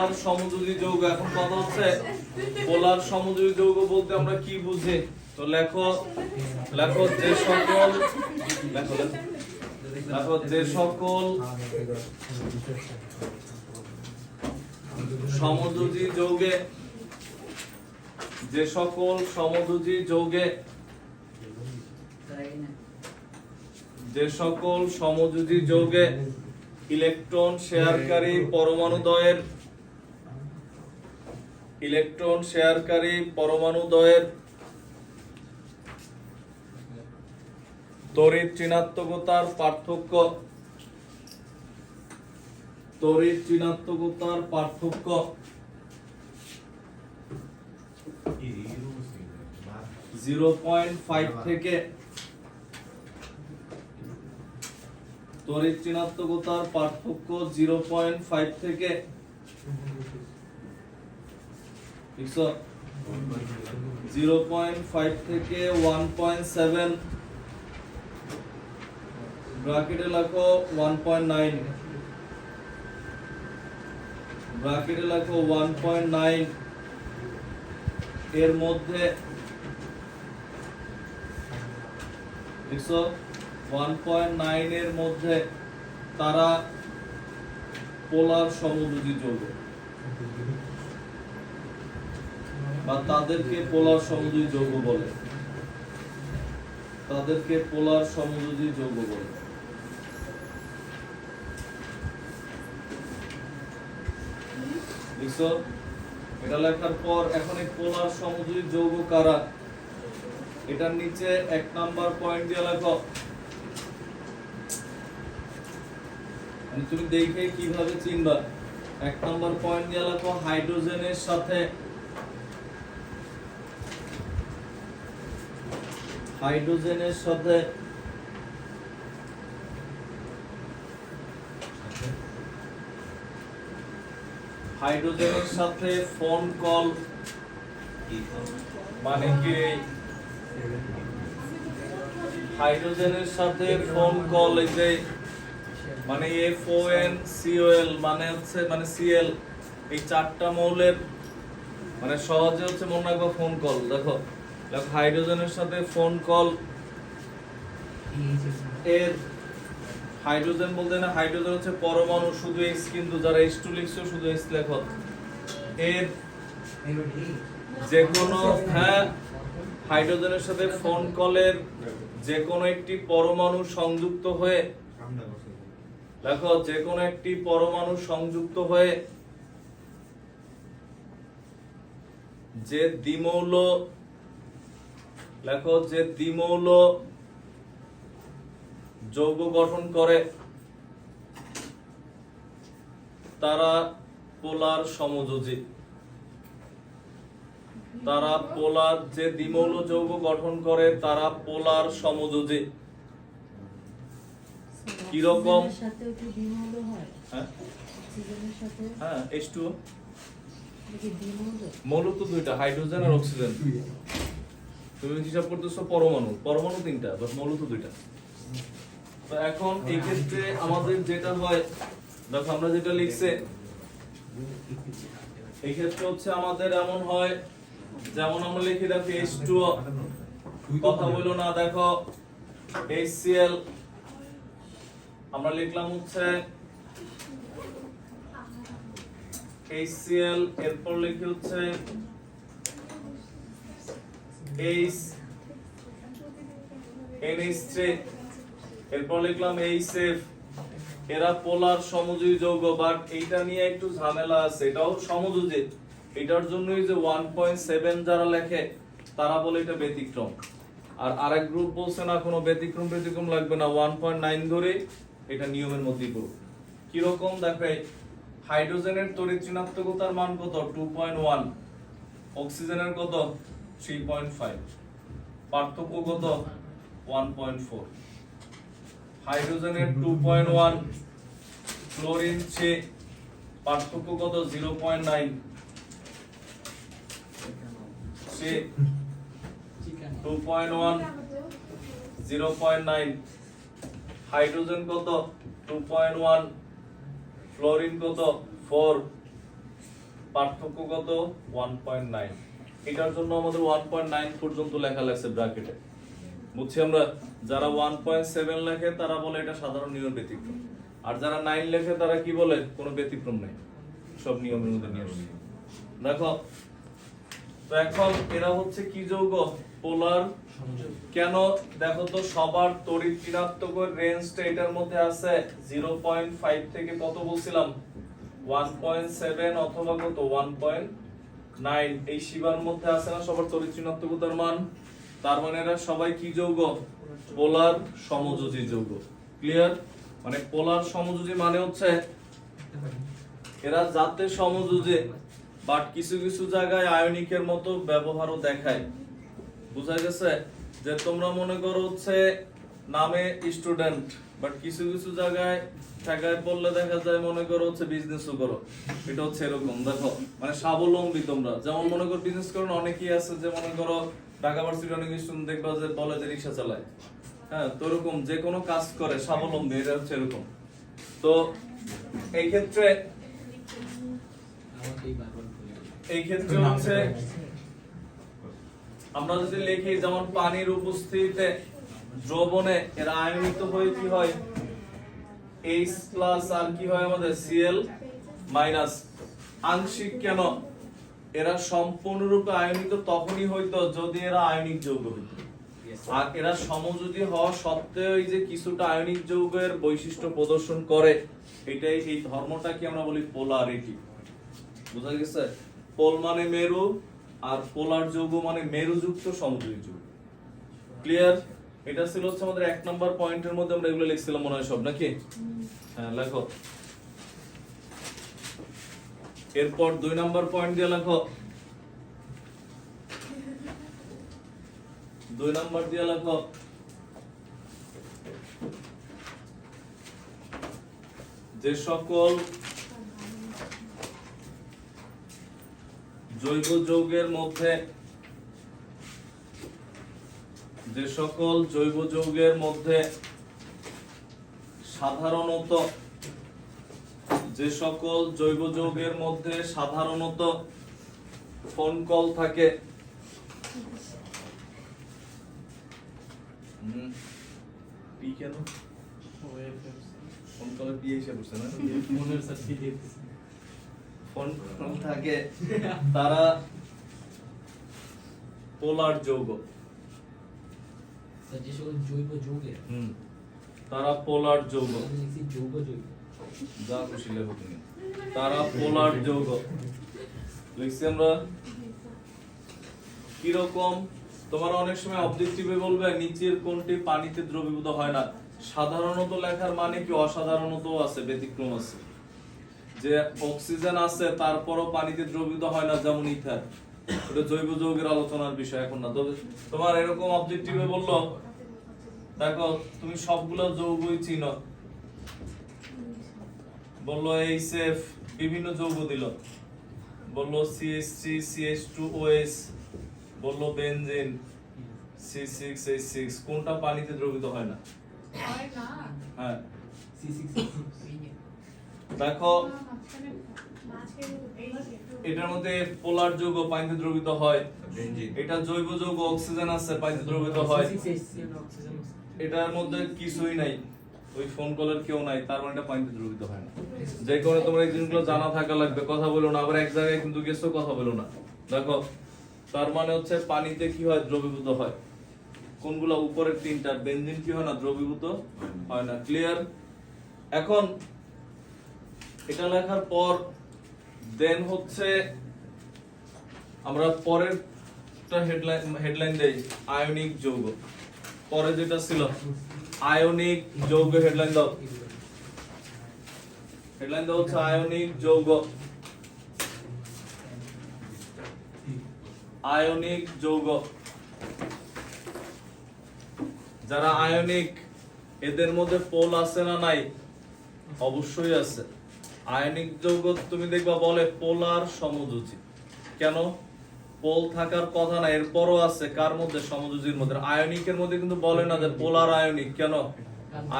পোলার সমযোজী যৌগ, এখন কথা হচ্ছে পোলার সমযোজী যৌগ বলতে আমরা কি বুঝি তো লেখো লেখো যে সকল, লেখো লেখো। যে সকল সমযোজী যৌগে, যে সকল সমযোজী যৌগে, যে সকল সমযোজী যৌগে ইলেকট্রন, শেয়ারকারী পরমাণুদ্বয়ের ইলেকট্রন শেয়ারকারী পরমাণুদ্বয়ের তড়িৎ ঋণাত্মকতার পার্থক্য। তড়িৎ ঋণাত্মকতার পার্থক্য। জিরো পয়েন্ট ফাইভ থেকে তড়িৎ ঋণাত্মকতার পার্থক্য জিরো পয়েন্ট ফাইভ থেকে জিরো পয়েন্ট ফাইভ থেকে ওয়ান পয়েন্ট সেভেন। ব্রাকেটে লেখো ওয়ান পয়েন্ট নাইন। ব্রাকেটে লেখো ওয়ান পয়েন্ট নাইন। এর মধ্যে দেখছ ওয়ান পয়েন্ট নাইন এর মধ্যে তারা পোলার সমযোজী যৌগ বা তাদেরকে পোলার সমযোজী যৌগ বলে। তাদেরকে পোলার সমযোজী যৌগ বলে। এটা লেখার পর এখন এই পোলার কারা? এটার নিচে এক নাম্বার পয়েন্ট দিয়ে মানে তুমি দেখে কীভাবে চিনবা? এক নাম্বার পয়েন্ট দিয়ে লেখো হাইড্রোজেনের সাথে হাইড্রোজেনের সাথে হাইড্রোজেনের সাথে ফোন কল মানে কি? হাইড্রোজেনের সাথে ফোন কল এই যে মানে এফ ও এন সিওএল মানে হচ্ছে মানে সিএল এই চারটা মৌলের মানে সহজে হচ্ছে মনে রাখব ফোন কল, দেখো। হাইড্রোজেনের সাথে ফোন কল এর হাইড্রোজেন বলতে না হাইড্রোজেন হচ্ছে পরমাণু, শুধু এক্স কিন্তু, যারা এইচ টু লিখছো শুধু এক্স লেখো। এর যে কোনো হ্যাঁ হাইড্রোজেনের সাথে ফোন কলের যে কোনো একটি পরমাণু সংযুক্ত হয়ে, দেখো যে কোনো একটি পরমাণু সংযুক্ত হয়ে, যে দ্বিমৌল লেখো যে দ্বিমৌল যৌগ গঠন করে তারা পোলার সমযোজী। তারা পোলার যে দ্বিমৌল যৌগ গঠন করে তারা পোলার সমযোজী। কীরকম? হয়। হ্যাঁ? H2O এটা কি মৌল তো দুইটা হাইড্রোজেন আর অক্সিজেন। তুমি হিসাব করতেছো পরমাণু পরমাণু তিনটা বাট মৌল তো দুইটা। তো এখন এই ক্ষেত্রে আমাদের যেটা হয়, দেখো আমরা যেটা লিখছে, এই ক্ষেত্রে হচ্ছে আমাদের এমন হয়, যেমন আমরা লিখি, দেখো H2O কথা বলো না, দেখো HCl আমরা লিখলাম হচ্ছে HCl এরপর লিখি হচ্ছে H NH3 এরপর লিখলাম HF এরা পোলার সমযোজী যৌগ বাট এইটা নিয়ে একটু ঝামেলা আছে। এটাও সমযোজী। এটার জন্যই যে 1.7 যারা লেখে, তারা বলে এটা ব্যতিক্রম। আর আরেক গ্রুপ বলছে না, কোনো ব্যতিক্রম ব্যতিক্রম লাগবে না। 1.9 ধরে এটা নিয়মের মধ্যেই পড়বে কীরকম? দেখে হাইড্রোজেনের তড়িৎ ঋণাত্মকতার মান কত? 2.1 অক্সিজেনের কত? 3.5 পার্থক্য কত 1.4 হাইড্রোজেনের 2.1 ক্লোরিন 6 পার্থক্য কত 0.9 সে 2.1 0.9 হাইড্রোজেন কত 2.1 ফ্লোরিন কত 4 পার্থক্য কত ওয়ান পয়েন্ট নাইন এটার জন্য আমাদের ওয়ান পয়েন্ট নাইন পর্যন্ত লেখা লাগছে ব্র্যাকেটে। বুঝছি আমরা? যারা ওয়ান পয়েন্ট সেভেন লেখে তারা বলে এটা সাধারণ নিয়ম ব্যতিক্রম। আর যারা নাইন লেখে তারা কি বলে? কোনো ব্যতিক্রম নেই। সব নিয়মের মধ্যে নিয়ম দেখো তো এখন এরা হচ্ছে কি যৌগ? পোলার কেন? দেখো তো সবার তড়িৎ ঋণাত্মকের রেঞ্জটা এটার মধ্যে আছে। 0.5 থেকে কত বলছিলাম? 1.7 অথবা কত? 1.9 এই সীমার মধ্যে আছে না সবার তড়িৎ ঋণাত্মকতার মান? তার মানে এরা সবাই কি যৌগ? পোলার সমযোজী যৌগ। ক্লিয়ার মানে পোলার সমযোজী মানে হচ্ছে এরা যাতে সমযোজী বাট কিছু কিছু জায়গায় আয়নিকের মতো ব্যবহারও দেখায়। বুঝা গেছে? যে তোমরা মনে করো হচ্ছে নামে স্টুডেন্ট বাট কিছু কিছু জায়গায় ঠেকায় পড়লে দেখা যায় মনে করো হচ্ছে বিজনেসও করো। এটা হচ্ছে এরকম দেখো মানে স্বাবলম্বী তোমরা। যেমন মনে করো বিজনেস অনেকেই আছে যে মনে করো ঢাকা ভার্সিটি অনেক স্টুডেন্ট দেখবা যে বলে যে রিক্সা চালায়। হ্যাঁ তো এরকম যে কোনো কাজ করে স্বাবলম্বী এটা হচ্ছে এরকম। তো এই ক্ষেত্রে এই ক্ষেত্রে হচ্ছে আমরা যদি লিখি যেমন পানির উপস্থিতিতে দ্রবণে এরা আয়নিত হয়ে কি হয়? H প্লাস আর কি হয় আমাদের? Cl মাইনাস আংশিক কেন? এরা সম্পূর্ণরূপে আয়নিত তখনই হইতো যদি এরা আয়নিক যৌগ হইতো। আর এরা সমযোজী হওয়া সত্ত্বেও এই যে কিছুটা আয়নিক যৌগের বৈশিষ্ট্য প্রদর্শন করে এটাই এই ধর্মটাকে আমরা বলি পোলারিটি বুঝা গেছে? পোল মানে মেরু আর পোলার যৌগ মানে মেরুযুক্ত সমযোজী যৌগ। ক্লিয়ার এটা ছিল হচ্ছে আমাদের এক নম্বর পয়েন্টের মধ্যে আমরা এগুলো লিখছিলাম মনে হয় সব, নাকি? হ্যাঁ লেখো। এরপর দুই নম্বর পয়েন্ট দিয়ে লেখো। দুই নম্বর দিয়ে লেখো। যে সকল জৈব যৌগের মধ্যে যে সকল জৈব যৌগের মধ্যে সাধারণত, যে সকল জৈব যৌগের মধ্যে সাধারণত ফোন কল থাকে ফোন কলে এসে না? থাকে, তারা পোলার যৌগ। যে সকল জৈব যৌগের তারা পোলার যৌগ যৌগ যৌগ যা খুশি লেখো তুমি। তারা পোলার যৌগ লিখছি আমরা কীরকম তোমার অনেক সময় অবজেক্টিভে বলবে নিচের কোনটি পানিতে দ্রবীভূত হয় না। সাধারণত লেখার মানে কি? অসাধারণত আছে ব্যতিক্রম আছে। যে অক্সিজেন আছে তারপরও পানিতে দ্রবীভূত হয় না যেমন ইথার। এটা জৈব যৌগের আলোচনার বিষয় এখন না। তবে তোমার এরকম অবজেক্টিভে বলল দেখো তুমি সবগুলো যৌগই চিনো। বলল এইচএফ বিভিন্ন যৌগ দিল। বলল সিএসসি সিএস টু ওএস বলল benzene C six H six কোনটা পানিতে দ্রবীভূত হয় না? হ্যাঁ দেখো এটার মধ্যে পোলার যৌগ পানিতে দ্রবীভূত হয়। এটা জৈব যৌগ অক্সিজেন আছে পানিতে দ্রবীভূত হয়। এটার মধ্যে কিছুই নাই। ওই ফোন কলের কেউ নাই তার মানে এটা পানিতে দ্রবীভূত হয় না। যে কারণে তোমার এই জিনিসগুলো জানা থাকা লাগবে কথা বলো না আবার এক জায়গায় কিন্তু গেছো কথা বলো না। দেখো তার মানে হচ্ছে পানিতে কি হয়? দ্রবীভূত হয়। কোনগুলো? উপরের তিনটা। বেনজিন কি হয় না? দ্রবীভূত হয় না। ক্লিয়ার এখন এটা লেখার পর দেন হচ্ছে আমরা পরের হেডলাইন দেই, আয়নিক যৌগ। পরে যেটা ছিল, আয়নিক যৌগ হেডলাইন দাও। হেডলাইন দাও হচ্ছে আয়নিক যৌগ। আয়নিক যৌগ। যারা আয়নিক, এদের মধ্যে পোল আছে না নাই? অবশ্যই আছে। আয়নিক যৌগ তুমি দেখবা বলে পোলার সমযোজী। কেন? পোল থাকার কথা না, এরপরও আছে কার মধ্যে সমযোজীর মধ্যে? আয়নিকের মধ্যে কিন্তু বলে না যে পোলার আয়নিক, কেন?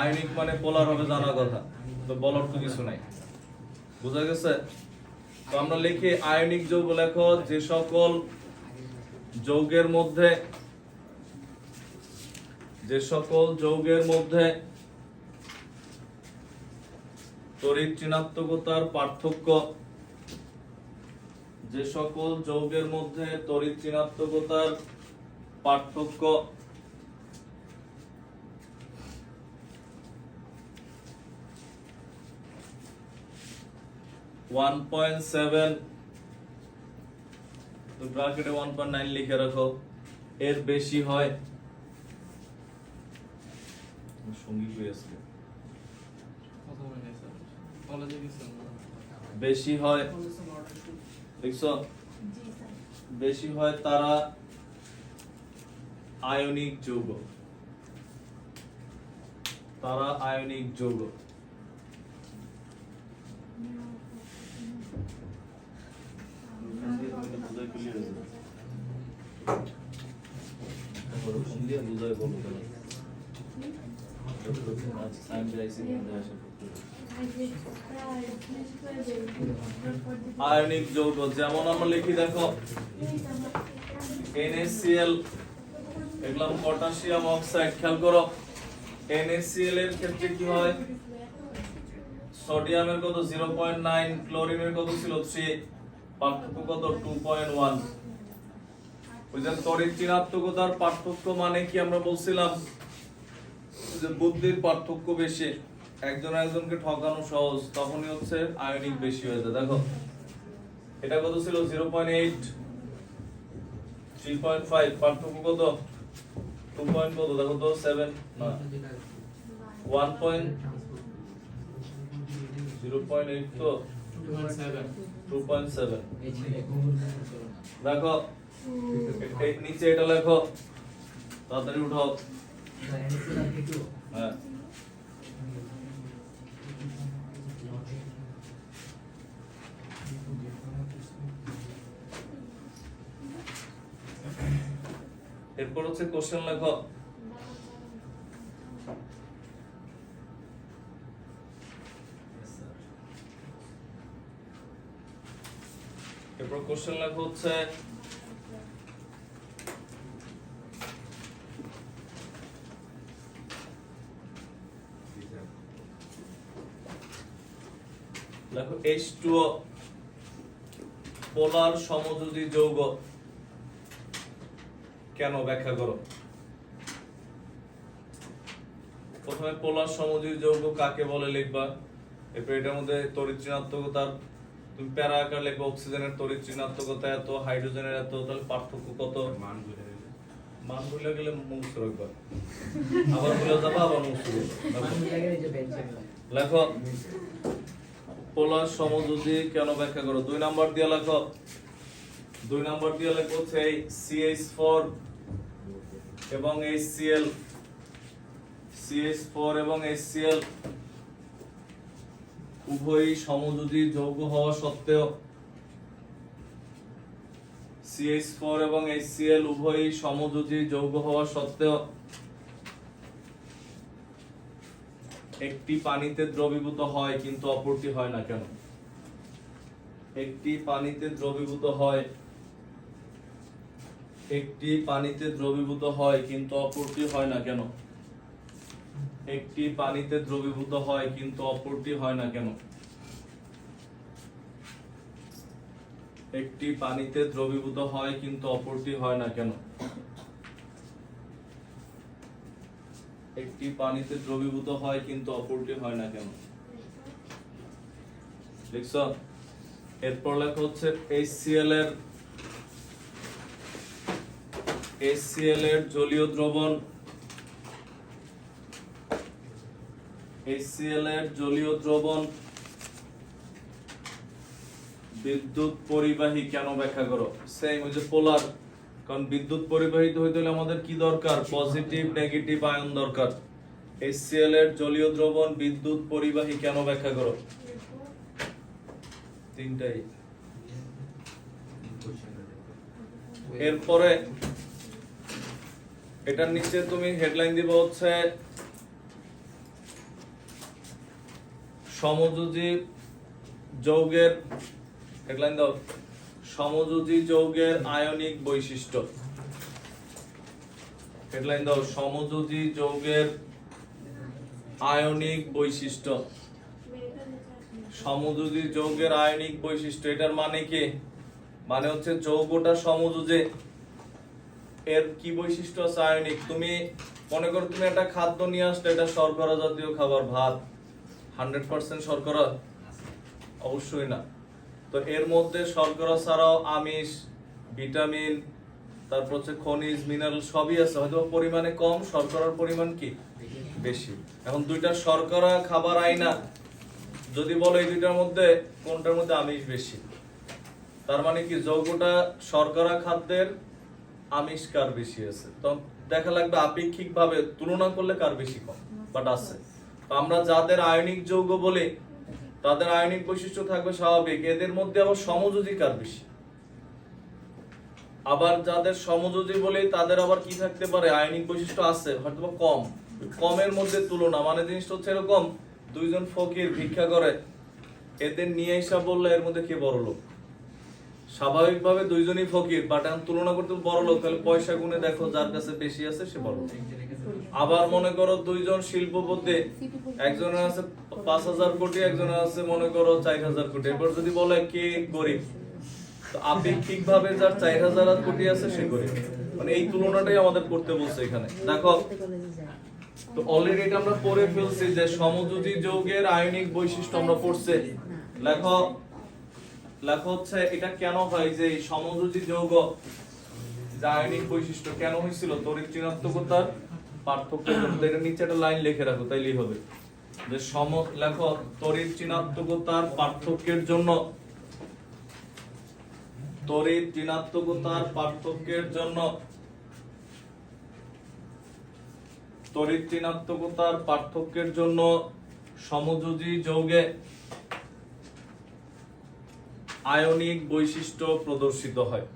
আয়নিক মানে পোলার হবে জানা কথা। তো বলার তো কিছু নাই। বুঝা গেছে? তো আমরা লিখি আয়নিক যৌগ লেখো, যে সকল যৌগের মধ্যে যে সকল যৌগের মধ্যে তড়িৎ পার্থক্য। যে সকল যৌগের মধ্যে তড়িৎ পার্থক্য। One point seven. One point nine লিখে রাখো। এর বেশি হয়। হয়ে কথা বলে নাই স্যার কলেজে গেছিলাম বেশি হয় দেখছ? বেশি হয় তারা আয়নিক যৌগ। তারা আয়নিক যৌগ। ওরকম দিয়ে আয়নিক যৌগ, যেমন আমরা লিখি, দেখো NaCl দেখলাম পটাশিয়াম অক্সাইড খেয়াল করো NaCl এর ক্ষেত্রে কি হয়? সোডিয়ামের কত? 0.9 ক্লোরিনের কত ছিল? 3 পার্থক্য কত? 2.1 বুঝলেন তড়িৎ ঋণাত্মকতার পার্থক্য মানে কি আমরা বলছিলাম? যে বুদ্ধির পার্থক্য বেশি। একজন একজনকে ঠকানো সহজ তখনই হচ্ছে আয়নিক বেশি হয়ে যায়। দেখো এটা কত ছিল? Zero point eight three point five পার্থক্য কত? টু পয়েন্ট কত? দেখো তো সেভেন না one point zero point eight তো? টু পয়েন্ট সেভেন দেখো নিচে এটা লেখো তাড়াতাড়ি উঠাও। হ্যাঁ। এরপর হচ্ছে কোশ্চেন লেখো এরপর কোশ্চেন লেখো হচ্ছে দেখো H2O পোলার সমযোজী যৌগ। কেন ব্যাখ্যা করো? প্রথমে পোলার সমযোজী যৌগ কাকে বলে লিখবা? এরপর এটার মধ্যে তড়িৎ ঋণাত্মকতার তুমি প্যারা আকার লিখবে অক্সিজেনের তড়িৎ ঋণাত্মকতা এত হাইড্রোজেনের এত তাহলে পার্থক্য কত? মান ভুলে গেলে। মুখস্থ রাখবা। আবার ভুলে যাবা আবার মুখস্থ লেখো। পোলার সমযোজী কেন ব্যাখ্যা করো? দুই নাম্বার দিয়ে লেখো। দুই নাম্বার দিয়ে লেখো হচ্ছে এই CH4 এবং HCl CH4 এবং HCl উভয়ই সমযোজী যৌগ হওয়া সত্ত্বেও CH4 এবং HCl উভয়ই সমযোজী যৌগ হওয়া সত্ত্বেও একটি পানিতে দ্রবীভূত হয়, কিন্তু অপরটি হয় না কেন? একটি পানিতে দ্রবীভূত হয় একটি পানিতে দ্রবীভূত হয়, কিন্তু অপরটি হয় না কেন? একটি পানিতে দ্রবীভূত হয়, কিন্তু অপরটি হয় না কেন? একটি পানিতে দ্রবীভূত হয়, কিন্তু অপরটি হয় না কেন? একটি পানিতে দ্রবীভূত হয়, কিন্তু অপরটি হয় না কেন? লিখছ? এরপর লেখা হচ্ছে HCl এর HCl এর জলীয় দ্রবণ। HCl এর জলীয় দ্রবণ। বিদ্যুৎ পরিবাহী কেন ব্যাখ্যা করো? সেম ওই যে পোলার কারণ বিদ্যুৎ পরিবাহিত হইতে হলে আমাদের কি দরকার? পজিটিভ নেগেটিভ আয়ন দরকার। HCl এর জলীয় দ্রবণ, বিদ্যুৎ পরিবাহী কেন ব্যাখ্যা করো? তিনটাই। এরপরে এটার নিচে তুমি হেডলাইন দিবে হচ্ছে, সমযোজী যৌগের হেডলাইন দাও, সমযোজী যৌগের আয়নিক বৈশিষ্ট্য। হেডলাইন দাও, সমযোজী যৌগের আয়নিক বৈশিষ্ট্য। সমযোজী যৌগের আয়নিক বৈশিষ্ট্য, এটার মানে কি? মানে হচ্ছে যৌগটা সমযোজে। এর কি বৈশিষ্ট্য? আছে আয়নিক তুমি মনে করো তুমি একটা খাদ্য নিয়ে আসলে, এটা শর্করা জাতীয় খাবার, ভাত। হান্ড্রেড পার্সেন্ট শর্করা? অবশ্যই না। তো এর মধ্যে শর্করা ছাড়াও আমিষ, ভিটামিন, তারপর হচ্ছে খনিজ মিনারেল সবই আছে। হয়তো পরিমাণে কম, শর্করার পরিমাণ কি? বেশি। এখন দুইটা শর্করা খাবার আইনা যদি বলো এই দুইটার মধ্যে, কোনটার মধ্যে আমিষ বেশি? তার মানে কি, যৌগটা শর্করা খাদ্যের আমিষ কার বেশি আছে। তো দেখা লাগবে আপেক্ষিক ভাবে তুলনা করলে কার বেশি কম বাট আছে। আমরা যাদের আয়নিক যৌগ বলি, তাদের আয়নিক বৈশিষ্ট্য থাকবে স্বাভাবিক। এদের মধ্যে আবার সমযোজী কার বেশি? আবার যাদের সমযোজী বলি, তাদের আবার কি থাকতে পারে? আয়নিক বৈশিষ্ট্য আছে হয়তো কম। কমের মধ্যে তুলনা মানে জিনিসটা হচ্ছে এরকম, দুইজন ফকির ভিক্ষা করে, এদের নিয়ে হিসাব বললে এর মধ্যে কে বড় লোক স্বাভাবিকভাবে দুইজনই ফকির বাট এখন তুলনা করতে বড় লোক, তাহলে পয়সা গুনে দেখো যার কাছে বেশি আছে সে বড় আবার মনে করো দুইজন শিল্পপতি, একজনের আছে পাঁচ হাজার কোটি, একজনের আছে মনে করো চার হাজার কোটি। এরপর যদি বলে কে গরিব, তো আপেক্ষিক ভাবে যার চার হাজার কোটি আছে সে গরিব। মানে এই তুলনাটাই আমাদের করতে বলছে এখানে। দেখো, তো অলরেডি এটা আমরা পড়ে ফেলছি যে সমযোজী যৌগের আয়নিক বৈশিষ্ট্য আমরা পড়ছি। লেখো লেখো হচ্ছে, এটা কেন হয় যে সমযোজী যৌগ যে আয়নিক বৈশিষ্ট্য কেন হয়েছিল? তড়িৎ জন্য তো এটা নিচে একটা লাইন লিখে রাখো তাইলেই হবে। যে সম তড়িৎ পার্থক্যের জন্য, তড়িৎ পার্থক্যের জন্য, তড়িৎ পার্থক্যের জন্য সমযোজী যৌগে আয়নিক বৈশিষ্ট্য প্রদর্শিত হয়।